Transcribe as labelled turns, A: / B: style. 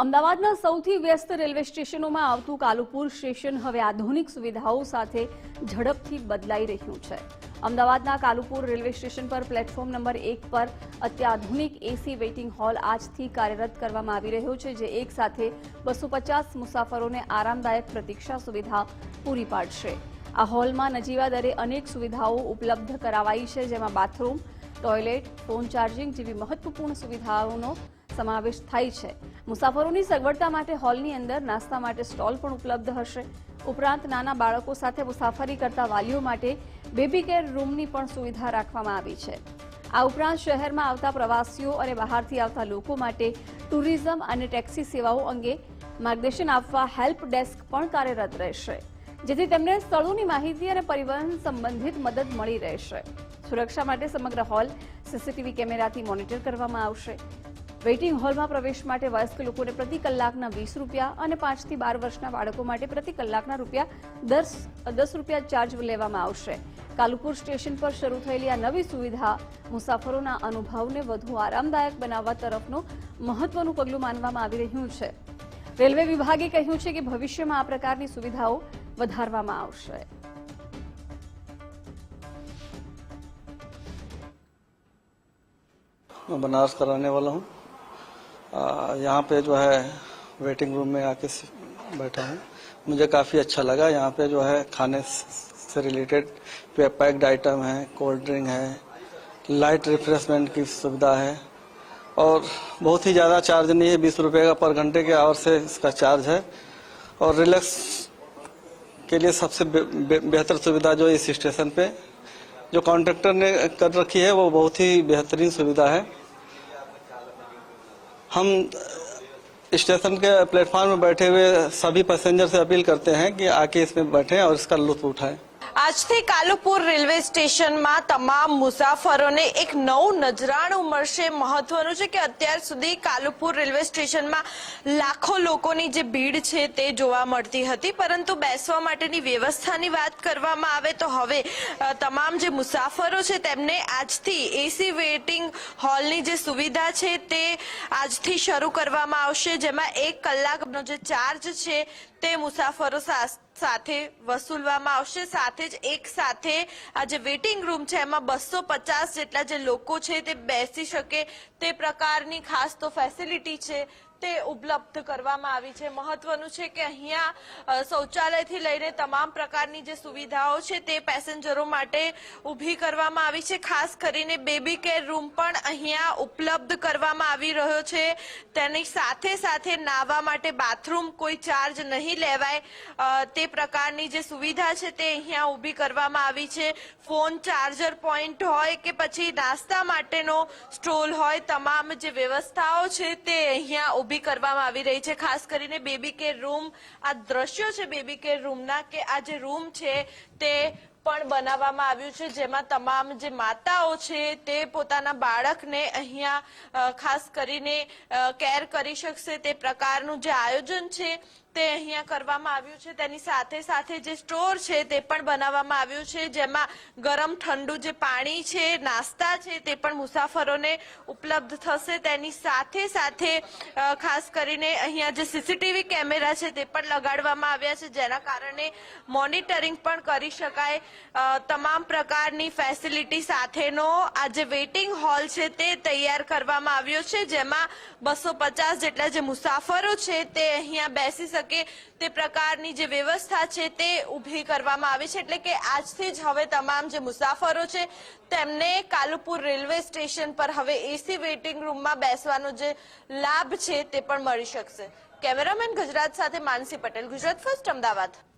A: અમદાવાદના સૌથી વ્યસ્ત રેલવે સ્ટેશનોમાં આવતું કાલુપુર સ્ટેશન હવે આધુનિક સુવિધાઓ સાથે ઝડપથી બદલાઈ રહ્યું છે. અમદાવાદના કાલુપુર રેલવે સ્ટેશન પર પ્લેટફોર્મ નંબર એક પર અત્યાધુનિક એસી વેઇટિંગ હોલ આજથી કાર્યરત કરવામાં આવી રહ્યો છે, જે એક સાથે બસો પચાસ મુસાફરોને આરામદાયક પ્રતીક્ષા સુવિધા પૂરી પાડશે. આ હોલમાં નજીવા દરે અનેક સુવિધાઓ ઉપલબ્ધ કરાવાઈ છે, જેમાં બાથરૂમ, ટોયલેટ, ફોન ચાર્જિંગ જેવી મહત્વપૂર્ણ સુવિધાઓનો સમાવેશ થાય છે. મુસાફરોની સગવડતા માટે હોલની અંદર નાસ્તા માટે સ્ટોલ પણ ઉપલબ્ધ હશે. ઉપરાંત નાના બાળકો સાથે મુસાફરી કરતા વાલીઓ માટે બેબી કેર રૂમની પણ સુવિધા રાખવામાં આવી છે. આ ઉપરાંત શહેરમાં આવતા પ્રવાસીઓ અને બહારથી આવતા લોકો માટે ટુરિઝમ અને ટેક્સી સેવાઓ અંગે માર્ગદર્શન આપવા હેલ્પ ડેસ્ક પણ કાર્યરત રહેશે, જેથી તેમને સ્થળોની માહિતી અને પરિવહન સંબંધિત મદદ મળી રહેશે. સુરક્ષા માટે સમગ્ર હોલ સીસીટીવી કેમેરાથી મોનિટર કરવામાં આવશે. વેઇટિંગ હોલમાં પ્રવેશ માટે વયસ્ક લોકોને પ્રતિ કલાકના વીસ રૂપિયા અને પાંચથી બાર વર્ષના બાળકો માટે પ્રતિ કલાકના રૂપિયા દસ દસ રૂપિયા ચાર્જ લેવામાં આવશે કાલુપુર સ્ટેશન પર શરૂ થયેલી આ નવી સુવિધા મુસાફરોના અનુભવને વધુ આરામદાયક બનાવવા તરફનું મહત્વનું પગલું માનવામાં આવી રહ્યું છે રેલવે વિભાગે કહ્યું છે કે ભવિષ્યમાં આ પ્રકારની સુવિધાઓ વધારવામાં આવશે
B: मैं बनारस का रहने वाला हूँ आ, यहाँ पे जो है वेटिंग रूम में आके बैठा हूँ। मुझे काफ़ी अच्छा लगा। यहाँ पे जो है खाने से रिलेटेड पैक्ड आइटम है कोल्ड ड्रिंक है लाइट रिफ्रेशमेंट की सुविधा है। और बहुत ही ज़्यादा चार्ज नहीं है, बीस रुपये का पर घंटे के आवर से इसका चार्ज है। और रिलैक्स के लिए सबसे बे- बेहतर सुविधा जो इस स्टेशन पे, जो कॉन्ट्रेक्टर ने कर रखी है, वो बहुत ही बेहतरीन सुविधा है। हम स्टेशन के प्लेटफॉर्म में बैठे हुए सभी पैसेंजर से अपील करते हैं कि आके इसमें बैठें और इसका लुत्फ उठाएं
C: આજથી કાલુપુર રેલવે સ્ટેશનમાં તમામ મુસાફરોને એક નવું નજરાણું મળશે. મહત્વનું છે કે અત્યાર સુધી કાલુપુર રેલવે સ્ટેશનમાં લાખો લોકોની જે ભીડ છે તે જોવા મળતી હતી. પરંતુ બેસવા માટેની વ્યવસ્થાની વાત કરવામાં આવે તો હવે તમામ જે મુસાફરો છે તેમને આજથી એસી વેઇટિંગ હોલની જે સુવિધા છે તે આજથી શરૂ કરવામાં આવશે, જેમાં એક કલાકનો જે ચાર્જ છે તે મુસાફરો સા- સાથે વસૂલવામાં આવશે. સાથે જ એક સાથે આ જે વેઇટિંગ રૂમ છે, એમાં બસો પચાસ જેટલા જે લોકો છે, તે બેસી શકે તે પ્રકારની ખાસ તો ફેસિલિટી છે. તે ઉપલબ્ધ કરવામાં આવી છે. મહત્વનું છે કે અહીંયા શૌચાલયથી લઈને તમામ પ્રકારની જે સુવિધાઓ છે તે પેસેન્જરો માટે ઊભી કરવામાં આવી છે. ખાસ કરીને બેબી કેર રૂમ પણ અહીંયા ઉપલબ્ધ કરવામાં આવી રહ્યો છે. તેની સાથે સાથે નાહવા માટે બાથરૂમ કોઈ ચાર્જ નહીં લેવાય. તે પ્રકારની જે સુવિધા છે તે અહીંયા ઊભી કરવામાં આવી છે. ફોન ચાર્જર પોઈન્ટ હોય કે પછી નાસ્તા માટેનો સ્ટોલ હોય, તમામ જે વ્યવસ્થાઓ છે તે અહીંયા ઊભી કરવામાં આવી રહી છે, ખાસ કરીને બેબી કેર રૂમ. આ દ્રશ્યો છે બેબી કેર રૂમના કે આ જે રૂમ છે તે પણ બનાવવામાં આવ્યું છે, જેમાં તમામ જે માતાઓ છે તે પોતાના બાળકને અહીંયા ખાસ કરીને કેર કરી શકશે. તે પ્રકારનું જે આયોજન છે તે અહીંયા કરવામાં આવ્યું છે. તેની સાથે સાથે જે સ્ટોર છે તે પણ બનાવવામાં આવ્યું છે, જેમાં ગરમ ઠંડુ જે પાણી છે, નાસ્તા છે તે પણ મુસાફરોને ઉપલબ્ધ થશે. તેની સાથે સાથે ખાસ કરીને અહીંયા જે સીસીટીવી કેમેરા છે તે પણ લગાડવામાં આવ્યા છે, જેના કારણે મોનિટરિંગ પણ કરી શકાય. તમામ પ્રકારની ફેસિલિટી સાથેનો આ જે વેઇટિંગ હોલ છે તે તૈયાર કરવામાં આવ્યો છે, જેમાં બસો પચાસ જેટલા જે મુસાફરો છે તે અહીંયા બેસી શકે તે પ્રકારની જે વ્યવસ્થા છે તે ઊભી કરવામાં આવી છે. એટલે કે આજથી જ હવે તમામ જે મુસાફરો છે તેમને કાલુપુર રેલવે સ્ટેશન પર હવે એસી વેઇટિંગ રૂમમાં બેસવાનો જે લાભ છે તે પણ મળી શકશે. કેમેરામેન ગુજરાત સાથે માનસી પટેલ, ગુજરાત ફર્સ્ટ અમદાવાદ.